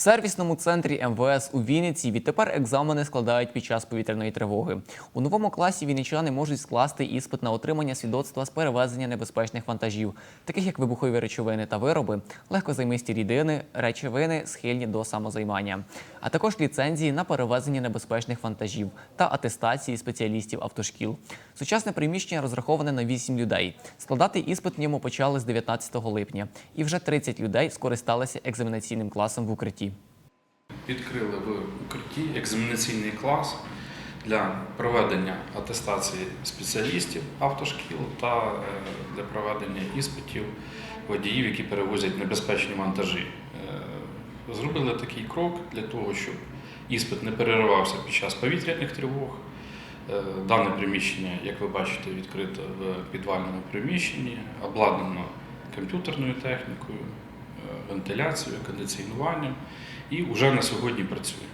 Сервісному центрі МВС у Вінниці відтепер екзамени складають під час повітряної тривоги. У новому класі вінничани можуть скласти іспит на отримання свідоцтва з перевезення небезпечних вантажів, таких як вибухові речовини та вироби, легкозаймисті рідини, речовини, схильні до самозаймання, а також ліцензії на перевезення небезпечних вантажів та атестації спеціалістів автошкіл. Сучасне приміщення розраховане на 8 людей. Складати іспит в ньому почали з 19 липня, і вже 30 людей скористалися екзаменаційним класом в укритті. Відкрили в укритті екзаменаційний клас для проведення атестації спеціалістів автошкіл та е, для проведення іспитів водіїв, які перевозять небезпечні вантажі. Е, Зробили такий крок для того, щоб іспит не переривався під час повітряних тривог. Е, Дане приміщення, як ви бачите, відкрите в підвальному приміщенні, обладнано комп'ютерною технікою, вентиляцією, кондиціонуванням і вже на сьогодні працює.